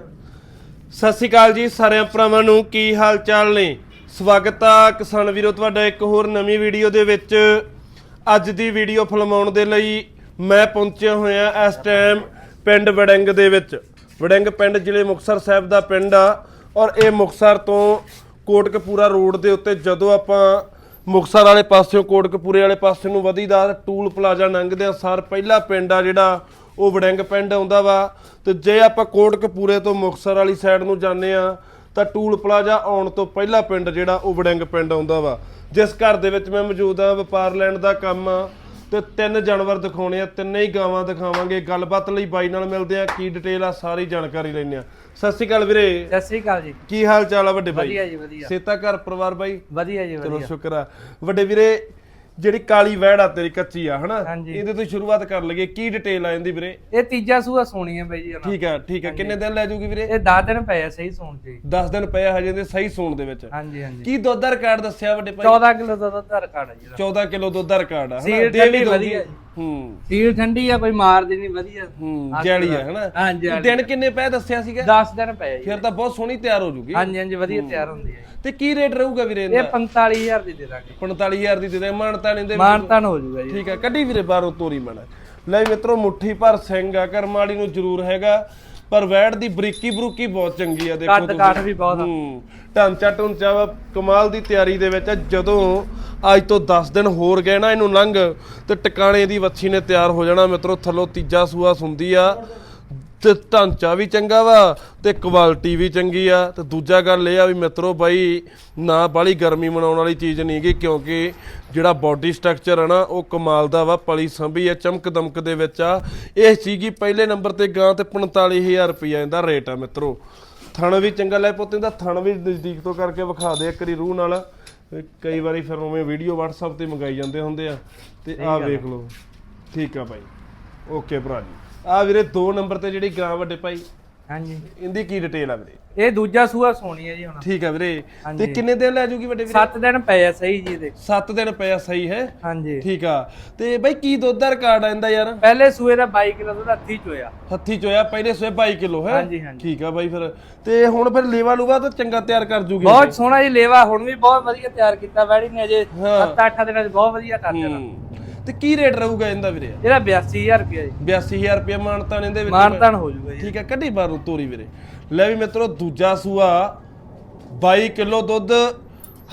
ਸਤਿ ਸ਼੍ਰੀ ਅਕਾਲ ਜੀ ਸਾਰਿਆਂ ਭਰਾਵਾਂ ਨੂੰ, ਕੀ ਹਾਲ ਚਾਲ ਨੇ? ਸਵਾਗਤ ਆ ਕਿਸਾਨ ਵੀਰੋ, ਤੁਹਾਡਾ ਇੱਕ ਹੋਰ ਨਵੀਂ ਵੀਡੀਓ ਦੇ ਵਿੱਚ। ਅੱਜ ਦੀ ਵੀਡੀਓ ਫਿਲਮਾਉਣ ਦੇ ਲਈ ਮੈਂ ਪਹੁੰਚਿਆ ਹੋਇਆ ਇਸ ਟਾਈਮ ਪਿੰਡ ਵੜਿੰਗ ਦੇ ਵਿੱਚ। ਵੜਿੰਗ ਪਿੰਡ ਜ਼ਿਲ੍ਹੇ ਮੁਕਤਸਰ ਸਾਹਿਬ ਦਾ ਪਿੰਡ ਆ ਔਰ ਇਹ ਮੁਕਤਸਰ ਤੋਂ ਕੋਟਕਪੂਰਾ ਰੋਡ ਦੇ ਉੱਤੇ ਜਦੋਂ ਆਪਾਂ ਮੁਕਤਸਰ ਵਾਲੇ ਪਾਸਿਓਂ, ਕੋਟਕਪੂਰੇ ਵਾਲੇ ਪਾਸੇ ਨੂੰ ਵਧੀਦਾ ਟੂਲ ਪਲਾਜ਼ਾ ਲੰਘਦੇ ਸਾਰ ਪਹਿਲਾ ਪਿੰਡ ਆ ਜਿਹੜਾ ਉਹ ਵੜਿੰਗ ਪਿੰਡ ਆਉਂਦਾ ਵਾ। ਤੇ ਜੇ ਆਪਾਂ ਕੋਟਕਪੂਰੇ ਤੋਂ ਮੁਕਤਸਰ ਵਾਲੀ ਸਾਈਡ ਨੂੰ ਜਾਂਦੇ ਆ ਤਾਂ ਟੂਲ ਪਲਾਜ਼ਾ ਆਉਣ ਤੋਂ ਪਹਿਲਾ ਪਿੰਡ ਜਿਹੜਾ ਉਹ ਵੜਿੰਗ ਪਿੰਡ ਆਉਂਦਾ ਵਾ। ਜਿਸ ਘਰ ਦੇ ਵਿੱਚ ਮੈਂ ਮੌਜੂਦ ਆ ਵਪਾਰ ਲੈਣ ਦਾ ਕੰਮ। ਆ ਤੇ ਤਿੰਨ ਜਾਨਵਰ ਦਿਖਾਉਣੇ ਆ ਤਿੰਨੇ ਹੀ ਗਾਵਾਂ ਦਿਖਾਵਾਂਗੇ। ਗੱਲਬਾਤ ਲਈ ਬਾਈ ਨਾਲ ਮਿਲਦੇ ਆ ਕੀ ਡਿਟੇਲ ਆ ਸਾਰੀ ਜਾਣਕਾਰੀ ਲੈਣੇ ਆ ਸਤਿ ਸ਼੍ਰੀ ਅਕਾਲ ਵੀਰੇ। ਸਤਿ ਸ੍ਰੀ ਅਕਾਲ ਜੀ। ਕੀ ਹਾਲ ਚਾਲ ਆ ਵੱਡੇ ਬਾਈ? ਵਧੀਆ ਜੀ ਵਧੀਆ। ਸੇਤਾ ਘਰ ਪਰਿਵਾਰ ਬਾਈ? ਵਧੀਆ ਜੀ ਚਲੋ ਵਧੀਆ। ਸ਼ੁਕਰ ਆ। ਵੱਡੇ ਵੀਰੇ ਜਿਹੜੀ ਕਾਲੀ ਵਹਿੜ ਆ ਤੇਰੀ ਕੱਚੀ ਆ ਹਨਾ ਹਾਂਜੀ। ਇਹਦੇ ਤੋਂ ਸ਼ੁਰੂਆਤ ਕਰ ਲਈਏ ਕੀ ਡਿਟੇਲ ਆ ਇਹਦੀ ਵੀਰੇ ਇਹ ਤੀਜਾ ਸੂਆ ਸੋਣੀ ਹੈ ਬਾਈ ਜੀ। ਠੀਕ ਆ ਠੀਕ ਆ ਕਿੰਨੇ ਦਿਨ ਲੈ ਜੂਗੀ ਵੀਰੇ ਇਹ 10 ਦਿਨ ਪਏ ਆ ਸਹੀ ਸੌਣ ਜੀ 10 ਦਿਨ ਪਏ ਆ ਹਜੇ ਦੇ ਸਹੀ ਸੂਣ ਦੇ ਵਿੱਚ ਹਾਂਜੀ ਹਾਂਜੀ ਕੀ ਦੁੱਧ ਦਾ ਰਿਕਾਰਡ ਦੱਸਿਆ ਵੱਡੇ ਭਾਈ 14 ਕਿਲੋ ਦਾ ਦੁੱਧ ਦਾ ਰਿਕਾਰਡ ਹੈ ਜੀ ਇਹਦਾ। 14 ਕਿਲੋ ਦੁੱਧ ਦਾ ਰਿਕਾਰਡ ਆ ਹਨਾ ਸੀਲ। ਵਧੀਆ ਜੀ। ਹੂੰ। ਸੀਲ ਠੰਡੀ ਆ ਕੋਈ ਮਾਰਦੀ ਨਹੀਂ ਵਧੀਆ। ਹੂੰ। ਜੈਲੀ ਆ ਹਨਾ? ਹਾਂਜੀ ਹਾਂਜੀ ਦਿਨ ਕਿੰਨੇ ਪਏ ਦੱਸਿਆ ਸੀਗਾ? 10 ਦਿਨ ਪਏ ਜੀ। ਫਿਰ ਤਾਂ ਬਹੁਤ ਸੋਹਣੀ ਤਿਆਰ ਹੋ ਜੂਗੀ। ਹਾਂਜੀ ਹਾਂਜੀ ਵਧੀਆ ਤਿਆਰ ਹੁੰਦੀ ਹੈ ਤੇ ਕੀ ਰੇਟ ਰਹੂਗਾ ਵੀਰੇ ਜੀ। ਇਹ ਇਹਦਾ 45000 ਦੀ ਦੇ ਦਾਂਗੇ। 45000 ਦੀ ਦੇ ਦੇ ਮਾਨਤਾ ਨਹੀਂ ਦੇ ਮਾਨਤਾਨ ਹੋ ਜਾਊਗਾ ਜੀ। ਠੀਕ ਆ ਕੱਢੀ ਵੀਰੇ ਬਾਹਰੋਂ ਤੋਰੀ ਮਣਾ। ਲੈ ਮਿੱਤਰੋ ਮੁੱਠੀ ਭਰ ਸਿੰਘ ਆ ਕਰਮ ਵਾਲੀ ਨੂੰ ਜ਼ਰੂਰ ਹੈਗਾ। ਪਰ ਵੈੜ ਦੀ ਬਰੀਕੀ ਬਰੂਕੀ ਬਹੁਤ ਚੰਗੀ ਆ ਦੇਖੋ ਕੱਦ ਕਾਠ ਵੀ ਬਹੁਤ ਆ। ਹੂੰ। ਢਾਂਚਾ ਢੁੰਚਾ ਵਾ ਕਮਾਲ ਦੀ ਤਿਆਰੀ ਦੇ ਵਿੱਚ ਆ। ਜਦੋਂ ਅੱਜ ਤੋਂ 10 ਦਿਨ ਹੋਰ ਗਏ ਨਾ ਇਹਨੂੰ ਲੰਘ ਤੇ ਟਿਕਾਣੇ ਦੀ ਵੱਛੀ ਨੇ ਤਿਆਰ ਹੋ ਜਾਣਾ ਮਿੱਤਰੋ ਥੱਲੋਂ ਤੀਜਾ ਸੂਆ ਸੁੰਦੀ ਆ। ਤੇ ਢਾਂਚਾ ਵੀ ਚੰਗਾ ਵਾ ਤੇ ਕੁਆਲਿਟੀ ਵੀ ਚੰਗੀ ਆ। ਤੇ ਦੂਜਾ ਗੱਲ ਇਹ ਆ ਵੀ ਮਿੱਤਰੋ ਬਾਈ ਨਾ ਬਾਲੀ ਗਰਮੀ ਮਨਾਉਣ ਵਾਲੀ ਚੀਜ਼ ਨਹੀਂਗੀ ਕਿਉਂਕਿ ਜਿਹੜਾ ਬਾਡੀ ਸਟਰਕਚਰ ਆ ਨਾ ਉਹ ਕਮਾਲ ਦਾ ਵਾ ਪਲੀ ਸੰਭੀ ਆ ਚਮਕ ਦਮਕ ਦੇ ਵਿੱਚ ਆ। ਇਹ ਸੀਗੀ ਪਹਿਲੇ ਨੰਬਰ ਤੇ ਗਾਂ ਤੇ 45000 ਰੁਪਈਆ ਇਹਦਾ ਰੇਟ ਆ ਮਿੱਤਰੋ। ਥਣ ਵੀ ਚੰਗਾ ਲੈ ਪੁੱਤ ਇਹਦਾ ਥਣ ਵੀ ਨਜ਼ਦੀਕ ਤੋਂ ਕਰਕੇ ਵਿਖਾ ਦੇ ਇੱਕ ਵਾਰੀ ਰੂਹ ਨਾਲ। ਕਈ ਵਾਰੀ ਫਿਰ ਉਵੇਂ ਵੀਡੀਓ WhatsApp ਤੇ ਮੰਗਾਈ ਜਾਂਦੇ ਹੁੰਦੇ ਆ। ਤੇ ਆਹ ਵੇਖ ਲਓ। ਠੀਕ ਆ ਭਾਈ ਓਕੇ ਭਰਾ ਜੀ। ਆ ਵੀਰੇ 2 ਨੰਬਰ ਤੇ ਜਿਹੜੀ ਗਾਂ ਵੱਡੇ ਭਾਈ। ਹਾਂਜੀ। ਇਹਦੀ ਕੀ ਡਿਟੇਲ ਆ ਵੀਰੇ? ਇਹ ਦੂਜਾ ਸੂਆ ਸੋਣੀ ਹੈ ਜੀ ਹੁਣ। ਠੀਕ ਆ ਵੀਰੇ। ਤੇ। ਕਿੰਨੇ ਦਿਨ ਲੈ ਜੂਗੀ ਵੱਡੇ ਵੀਰੇ? 7 ਦਿਨ ਪਏ ਆ ਸਹੀ ਜੀ ਦੇ 7 ਦਿਨ ਪਿਆ ਸਹੀ ਹੈ? ਹਾਂਜੀ। ਠੀਕ ਆ। ਤੇ ਬਾਈ ਕੀ ਦੁੱਧ ਦਾ ਰਿਕਾਰਡ ਆਂਦਾ ਯਾਰ? ਪਹਿਲੇ ਸੂਏ ਦਾ 22 ਕਿਲੋ ਦੁੱਧ ਹੱਥੀ ਚੋਇਆ। ਹੱਥੀ ਚੋਇਆ ਪਹਿਲੇ ਸੋਏ 22 ਕਿਲੋ ਹੈ? ਹਾਂਜੀ, ਹਾਂਜੀ। ਠੀਕ ਆ ਬਾਈ ਫਿਰ। ਤੇ ਹੁਣ ਫਿਰ ਲੇਵਾ ਲੂਵਾ ਤਾਂ ਚੰਗਾ ਤਿਆਰ ਕਰ ਜੂਗੀ ਬਹੁਤ ਸੋਹਣਾ ਜੀ ਲੇਵਾ ਹੁਣ ਵੀ ਬਹੁਤ ਵਧੀਆ ਤਿਆਰ ਕੀਤਾ ਵੈੜੀ ਨੇ ਅਜੇ ਹਾਂ। 7-8 ਦਿਨਾਂ 'ਚ ਬਹੁਤ ਵਧੀਆ ਕਰ ਦੇਣਾ। ਤੇ ਕੀ ਰੇਟ ਰਹੂਗਾ ਇਹਦਾ ਵੀਰੇ? ਇਹਦਾ 82000 ਰੁਪਇਆ ਜੀ। 82000 ਰੁਪਏ ਮਾਨਤਾਨ ਇਹਦੇ ਵਿੱਚ ਮਾਨਤਾਨ ਹੋ ਜਾਊਗਾ ਜੀ। ਠੀਕ ਹੈ ਕੱਢੀ ਬਾਹਰੋਂ ਤੋਰੀ ਵੀਰੇ। ਲੈ ਵੀ ਮਿੱਤਰੋ ਦੂਜਾ ਸੂਆ 22 ਕਿਲੋ ਦੁੱਧ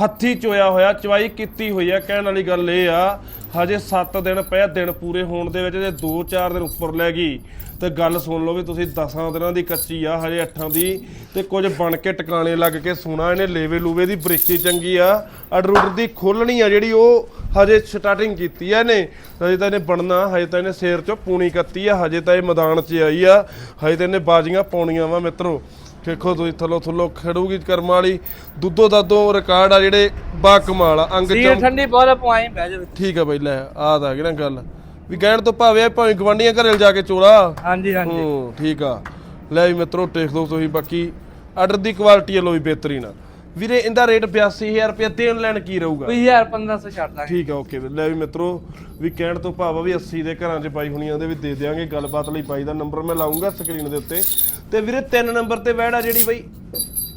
ਹੱਥੀ ਚੋਇਆ ਹੋਇਆ ਚਵਾਈ ਕੀਤੀ ਹੋਈ ਆ। ਕਹਿਣ ਵਾਲੀ ਗੱਲ ਇਹ ਆ ਹਜੇ 7 ਦਿਨ ਪਏ ਦਿਨ ਪੂਰੇ ਹੋਣ ਦੇ ਵਿੱਚ ਜੇ 2-4 ਦਿਨ ਉੱਪਰ ਲੈ ਗਈ, ਤੇ ਗੱਲ ਸੁਣ ਲਓ ਵੀ ਤੁਸੀਂ 10 ਦਿਨਾਂ ਦੀ ਕੱਚੀ ਆ, ਹਜੇ 8 ਦੀ, ਤੇ ਕੁਝ ਬਣ ਕੇ ਟਿਕਾਣੇ ਲੱਗ ਕੇ ਸੋਨਾ, ਇਹਨੇ ਲੇਵੇ ਲੂਵੇ ਦੀ ਬ੍ਰਿਚੀ ਚੰਗੀ ਆ ਅਡਰੂਡ ਦੀ ਖੋਲਣੀ ਆ ਜਿਹੜੀ ਉਹ ਹਜੇ ਸਟਾਰਟਿੰਗ ਕੀਤੀ ਆ ਇਹਨੇ, ਹਜੇ ਤਾਂ ਇਹਨੇ ਬਣਨਾ, ਹਜੇ ਤਾਂ ਇਹਨੇ ਸਿਰ ਚੋਂ ਪੂਣੀ ਕੱਤੀ ਆ, ਹਜੇ ਤਾਂ ਇਹ ਮੈਦਾਨ 'ਚ ਆਈ ਆ, ਹਜੇ ਤਾਂ ਇਹਨੇ ਬਾਜ਼ੀਆਂ ਪਾਉਣੀਆਂ ਵਾ ਮਿੱਤਰੋ। ਦੇਖੋ ਤੁਸੀਂ ਥੱਲੋਂ ਥੱਲੋਂ ਖੜੂਗੀ ਕਰਮ ਵਾਲੀ। ਦੁੱਧੋ ਦਾਦੋ ਰਿਕਾਰਡ ਆ ਜਿਹੜੇ ਬਾ ਕਮਾਲ ਆ ਅੰਗ ਚਮ ਠੰਡੀ ਬਹੁਤ ਪੁਆਈ ਬਹਿ ਜਾਵੇ। ਠੀਕ ਆ ਬਈ ਲੈ ਆਹ ਤਾਂ ਹੈਗੀ ਨਾ ਗੱਲ। ਵੀ ਕਹਿਣ ਤੋਂ ਭਾਵੇਂ ਭਾਵੇਂ ਗਵਾਂਡੀਆਂ ਘਰੇ ਜਾ ਕੇ ਚੋਲਾ। ਹਾਂਜੀ ਹਾਂਜੀ। ਹੂੰ ਠੀਕ ਆ। ਲੈ ਵੀ ਮਿੱਤਰੋ ਦੇਖ ਲਓ ਤੁਸੀਂ ਬਾਕੀ ਆਰਡਰ ਦੀ ਕੁਆਲਿਟੀ ਲੋ ਵੀ ਬਿਹਤਰੀਨ ਆ। ਵੀਰੇ ਇਹਦਾ ਰੇਟ 82000 ਰੁਪਏ ਦੇਣ ਲੈਣ ਕੀ ਰਹੂਗਾ? ਕੋਈ 1000 1500 ਛੱਡ ਦਾਂਗੇ। ਠੀਕ ਆ ਓਕੇ ਲੈ ਵੀ ਮਿੱਤਰੋ ਵੀ ਕਹਿਣ ਤੋਂ ਭਾਵ ਆ ਵੀ 80 ਦੇ ਘਰਾਂ 'ਚ ਪਾਈ ਹੋਣੀਆਂ ਉਹਦੇ ਵੀ ਦੇ ਦਿਆਂਗੇ। ਗੱਲਬਾਤ ਲਈ ਬਾਈ ਦਾ ਨੰਬਰ ਮੈਂ ਲਾਉਂਗਾ ਸਕਰੀਨ ਦੇ ਉੱਤੇ। ਤੇ ਵੀਰੇ ਤਿੰਨ ਨੰਬਰ ਤੇ ਵੈੜ ਆ ਜਿਹੜੀ ਬਾਈ।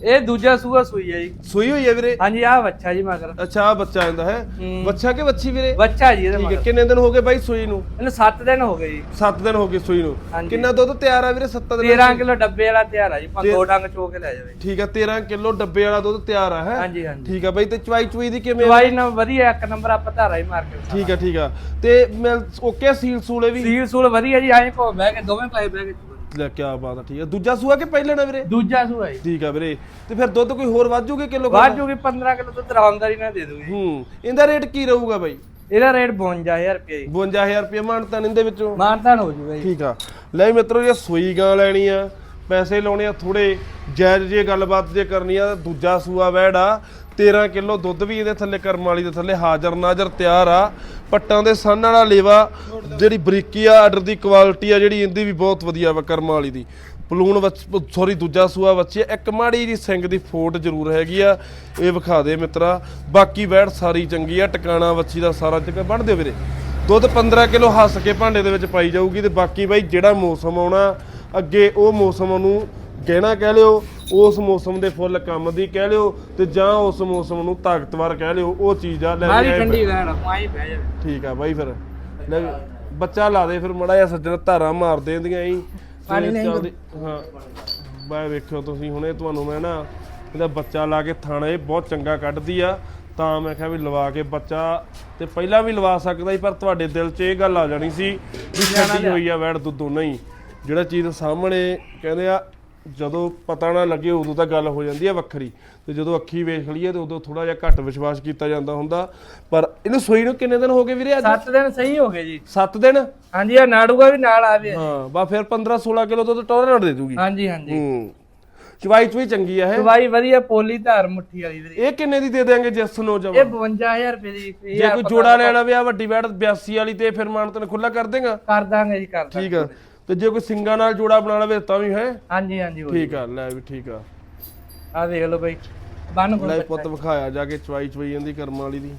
ਇਹ ਦੂਜਾ ਸੂਆ ਸੂਈ ਹੈ ਜੀ। ਸੂਈ ਹੋਈ ਹੈ ਵੀਰੇ? ਹਾਂਜੀ ਆਹ ਬੱਚਾ ਜੀ ਮਗਰ। ਅੱਛਾ ਆ ਬੱਚਾ ਆਂਦਾ ਹੈ? ਹੂੰ। ਬੱਚਾ ਕਿ ਬੱਚੀ ਵੀਰੇ? ਬੱਚਾ ਜੀ ਇਹਦੇ ਠੀਕ ਹੈ ਮਗਰ। ਕਿੰਨੇ ਦਿਨ ਹੋ ਗਏ ਬਾਈ ਸੂਈ ਨੂੰ? ਇਹਨੂੰ 7 ਦਿਨ ਹੋ ਗਏ ਜੀ। 7 ਦਿਨ ਹੋ ਗਏ ਸੂਈ ਨੂੰ। ਹਾਂਜੀ। ਕਿੰਨਾ ਦੁੱਧ ਤਿਆਰ ਆ ਵੀਰੇ? 7 ਦਿਨ 13 ਕਿਲੋ ਡੱਬੇ ਵਾਲਾ ਤਿਆਰ ਆ ਜੀ ਪਾ ਦੋ ਡੰਗ ਚੋ ਕੇ ਲੈ ਜਾਵੇ। ਠੀਕ ਆ 13 ਕਿਲੋ ਡੱਬੇ ਵਾਲਾ ਦੁੱਧ ਤਿਆਰ ਆ ਹੈ? ਹਾਂਜੀ ਹਾਂਜੀ। ਠੀਕ ਆ ਬਾਈ ਤੇ ਚਵਾਈ ਚੁਈ ਦੀ ਕਿਵੇਂ ਆ? ਦਵਾਈ ਨਾ ਵਧੀਆ ਇੱਕ ਨੰਬਰ ਆਪਾਂ ਧਾਰਾ ਹੀ ਮਾਰ ਕੇ ਠੀਕ ਆ ਠੀਕ ਆ। ਤੇ ਮੈਂ ਓਕੇ ਸੀਲ ਸੂਲੇ ਵੀ? ਸੀਲ ਸੂਲ ਵਧੀਆ ਜੀ ਐਂ ਕੋ ਬਹਿ ਕੇ ਦੋਵੇਂ ਪਾਏ ਬਹਿ ਕੇ ਲੈ ਕੀ ਬਾਤ ਆ ਠੀਕ ਆ। ਦੂਜਾ ਸੂਆ ਕਿ ਪਹਿਲੇ ਨਾ ਵੀਰੇ? ਦੂਜਾ ਸੂਆ ਜੀ। ਠੀਕ ਆ ਵੀਰੇ। ਤੇ ਫਿਰ ਦੁੱਧ ਕੋਈ ਹੋਰ ਵੱਧ ਜੂਗੇ ਕਿਲੋ ਬਾਅਦ ਜੂਗੀ 15 ਕਿਲੋ ਦੁੱਧ ਆਰਾਮਦਾਰੀ ਨਾਲ ਦੇ ਦੂਗੀ। ਹੂੰ ਇਹਦਾ ਰੇਟ ਕੀ ਰਹੂਗਾ ਬਾਈ? ਇਹਦਾ ਰੇਟ 52000 ਰੁਪਏ ਜੀ। 52000 ਰੁਪਏ ਮਾਨਤਾਨ ਇਹਦੇ ਵਿੱਚੋਂ? ਮਾਨਤਾਨ ਹੋ ਜੂਗਾ ਜੀ। ਠੀਕ ਆ। ਲੈ ਮਿੱਤਰੋ ਜੇ ਸੂਈ ਗਾਂ ਲੈਣੀ ਆ ਪੈਸੇ ਲਾਉਣੇ ਆ ਥੋੜੇ ਜਾਇਜ਼ ਜੇ ਗੱਲਬਾਤ ਜੇ ਕਰਨੀ ਆ ਦੂਜਾ ਸੂਆ ਵੈੜ ਆ। 13 ਕਿਲੋ ਦੁੱਧ ਵੀ ਇਹਦੇ ਥੱਲੇ ਕਰਮ ਵਾਲੀ ਦੇ ਥੱਲੇ ਹਾਜ਼ਰ, ਨਾਜ਼ਰ ਤਿਆਰ ਆ। ਪੱਟਾਂ ਦੇ ਸੰਨ ਵਾਲਾ ਲੇਵਾ, ਜਿਹੜੀ ਬਰੀਕੀ ਆ ਆਰਡਰ ਦੀ ਕੁਆਲਿਟੀ ਆ, ਜਿਹੜੀ ਇਹਦੀ ਵੀ ਬਹੁਤ ਵਧੀਆ ਵਾ ਕਰਮ ਵਾਲੀ ਦੀ। ਪਲੂਣ ਸੌਰੀ ਦੂਜਾ ਸੂਆ ਬੱਚੇ ਇੱਕ ਮਾੜੀ ਜੀ ਸਿੰਘ ਦੀ ਫੋਟ ਜ਼ਰੂਰ ਹੈਗੀ ਆ, ਇਹ ਵਿਖਾ ਦੇ ਮਿੱਤਰਾ। ਬਾਕੀ ਵੈੜ ਸਾਰੀ ਚੰਗੀ ਆ, ਟਿਕਾਣਾ ਵੱਛੀ ਦਾ ਸਾਰਾ ਚੰਗਾ। ਬਣ ਦਿਓ ਵੀਰੇ। ਦੁੱਧ 15 ਕਿਲੋ ਹੱਸ ਕੇ ਭਾਂਡੇ ਦੇ ਵਿੱਚ ਪਾਈ ਜਾਊਗੀ ਤੇ ਬਾਕੀ ਬਾਈ ਜਿਹੜਾ ਮੌਸਮ ਆਉਣਾ, ਅੱਗੇ ਉਹ ਮੌਸਮ ਨੂੰ ਗਹਿਣਾ ਕਹਿ ਲਿਓ। ਉਸ ਮੌਸਮ ਦੇ ਫੁੱਲ ਕੰਮ ਦੀ ਕਹਿ ਲਿਓ ਤੇ ਜਾਂ ਉਸ ਮੌਸਮ ਨੂੰ ਤਾਕਤਵਰ ਕਹਿ ਲਿਓ ਉਹ ਚੀਜ਼ ਆ ਲੈ ਮਾਰੀ ਵੀ ਆਏ ਠੰਡੀ ਵੈਣ ਮਾਈ ਬਹਿ ਜਾਵੇ। ਠੀਕ ਆ ਬਾਈ ਫਿਰ। ਲੈ ਬੱਚਾ ਲਾ ਦੇ ਫਿਰ ਮੜਾ ਜਿਹਾ ਸੱਜਣ ਧਾਰਾਂ ਮਾਰ ਦੇਂਦੀਆਂ ਹੀ ਪਾਣੀ ਨਹੀਂ ਚੱਲਦੀ- ਹਾਂ ਬਾਈ ਵੇਖਿਓ ਤੁਸੀਂ ਹੁਣੇ ਤੁਹਾਨੂੰ ਮੈਂ ਨਾ ਇਹਦਾ ਬੱਚਾ ਲਾ ਕੇ ਥਾਣਾ ਇਹ ਬਹੁਤ ਚੰਗਾ ਕੱਢਦੀ ਆ। ਤਾਂ ਮੈਂ ਕਿਹਾ ਵੀ ਲਵਾ ਕੇ ਬੱਚਾ ਤੇ ਪਹਿਲਾਂ ਵੀ ਲਵਾ ਸਕਦਾ ਸੀ ਪਰ ਤੁਹਾਡੇ ਦਿਲ 'ਚ ਇਹ ਗੱਲ ਆ ਜਾਣੀ ਸੀ ਵੀ ਛੱਡੀ ਹੋਈ ਆ ਵੈੜ ਦੁੱਧੋਂ ਨਹੀਂ। ਜਿਹੜਾ ਚੀਜ਼ ਸਾਹਮਣੇ ਕਹਿੰਦੇ ਆ ਜਦੋਂ ਪਤਾ ਨਾ ਲੱਗੇ ਉਦੋਂ ਤਾਂ ਗੱਲ ਹੋ ਜਾਂਦੀ ਆ ਵੱਖਰੀ। ਤੇ ਜਦੋਂ ਅੱਖੀ ਵੇਖ ਲਈਏ ਤੇ ਉਦੋਂ ਥੋੜਾ ਜਿਹਾ ਘੱਟ ਵਿਸ਼ਵਾਸ ਕੀਤਾ ਜਾਂਦਾ ਹੁੰਦਾ। ਪਰ ਇਹਨੂੰ ਸੂਈ ਨੂੰ ਕਿੰਨੇ ਦਿਨ ਹੋ ਗਏ ਵੀਰੇ ਅੱਜ? 7 ਦਿਨ ਸਹੀ ਹੋ ਗਏ ਜੀ। 7 ਦਿਨ? ਹਾਂਜੀ ਆ ਨਾੜੂਗਾ ਵੀ ਨਾਲ ਆਵੇ। ਹਾਂ ਬਾ ਫਿਰ 15 16 ਕਿਲੋ ਦੁੱਧ ਟੋਰਨਟ ਦੇ ਦੂਗੀ। ਹਾਂਜੀ ਹਾਂਜੀ। ਹੂੰ। ਚਵਾਈ ਚ ਵੀ ਚੰਗੀ ਆ ਇਹ। ਦਵਾਈ ਵਧੀਆ ਪੋਲੀ ਧਾਰ ਮੁੱਠੀ ਵਾਲੀ ਵੀਰੇ। ਇਹ ਕਿੰਨੇ ਦੀ ਦੇ ਦੇਾਂਗੇ ਜਿਸ ਨੂੰ ਇਹ ਜਮਾ 52000 ਰੁਪਏ ਦੀ ਇਹ ਜੇ ਕੋਈ ਜੋੜਾ ਲੈਣਾ ਵੀ ਆ ਵੱਡੀ ਬੈੜ 82 ਵਾਲੀ ਤੇ ਫਿਰ ਮਾਨਤਨ ਖੁੱਲਾ ਕਰ ਦੇਗਾ? ਕਰ ਦਾਂਗੇ ਜੀ ਕਰ ਦਾਂਗੇ। ਠੀਕ ਆ। ਤੇ ਜੇ ਕੋਈ ਸਿੰਗਾਂ ਨਾਲ ਜੋੜਾ ਬਣਾ ਲਵੇ ਤਾਂ ਵੀ ਹੈ? ਹਾਂਜੀ ਹਾਂਜੀ ਠੀਕ ਆ ਲੈ ਵੀ ਠੀਕ ਆ। ਆ ਦੇਖ ਲਓ ਬਈ ਬੰਨ ਕੋਲ ਲੈ ਪੁੱਤ ਵਿਖਾਇਆ ਜਾ ਕੇ ਚਵਾਈ ਚਵਾਈ ਜਾਂਦੀ ਕਰਮ ਵਾਲੀ ਦੀ।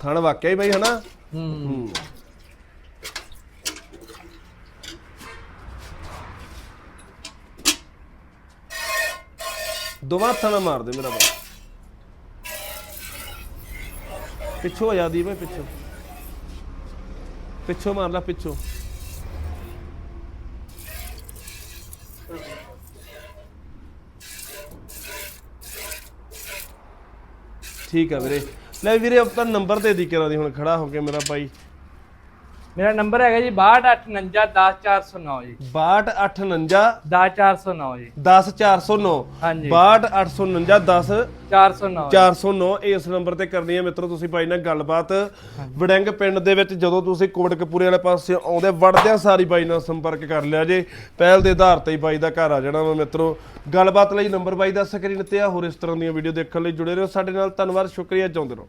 ਥਣ ਵਾਕਿਆ ਹੀ ਬਈ ਹਨਾ? ਹੂੰ। ਦੋਵਾਂ ਨਾਲ ਮਾਰ ਦੇ ਮੇਰਾ ਬਾਈ ਪਿੱਛੋਂ ਆ ਜਾਂਦੀ ਬਈ, ਪਿੱਛੋਂ। ਪਿੱਛੋਂ ਮਾਰ ਲੈ, ਪਿੱਛੋਂ। ਠੀਕ ਆ ਵੀਰੇ। ਲੈ ਵੀਰੇ, ਆਪਣਾ ਨੰਬਰ ਦੇ ਦੀ ਕਰਾਂ ਦੀ, ਹੁਣ ਖੜਾ ਹੋ ਕੇ ਮੇਰਾ ਭਾਈ ਮੇਰਾ ਨੰਬਰ ਹੈਗਾ ਜੀ 6259 10409 ਜੀ। 6259 10409 ਜੀ। 10409 ਹਾਂਜੀ। 6289 10 409 409 ਇਸ ਨੰਬਰ ਤੇ ਕਰਨੀ ਹੈ ਮਿੱਤਰੋ ਤੁਸੀਂ ਬਾਈ ਨਾਲ ਗੱਲਬਾਤ। ਵੜਿੰਗ ਪਿੰਡ ਦੇ ਵਿੱਚ ਜਦੋਂ ਤੁਸੀਂ ਕੋਟਕਪੂਰੇ ਵਾਲੇ ਪਾਸੇ ਆਉਂਦੇ ਵੜਦਿਆਂ ਸਾਰੀ ਬਾਈ ਨਾਲ ਸੰਪਰਕ ਕਰ ਲਿਆ ਜੇ। ਪਹਿਲ ਦੇ ਆਧਾਰ ਤੇ ਹੀ ਬਾਈ ਦਾ ਘਰ ਆ ਜਾਣਾ ਵਾ ਮਿੱਤਰੋ। ਗੱਲਬਾਤ ਲਈ ਨੰਬਰ ਬਾਈ ਦਾ ਸਕਰੀਨ ਤੇ ਆ। ਹੋਰ ਇਸ ਤਰ੍ਹਾਂ ਦੀਆਂ ਵੀਡੀਓ ਦੇਖਣ ਲਈ ਜੁੜੇ ਰਹੋ। ਸਾਡੇ ਨਾਲ ਧੰਨਵਾਦ ਸ਼ੁਕਰੀਆ ਚਾਹੁੰਦੇ ਰਹੋ।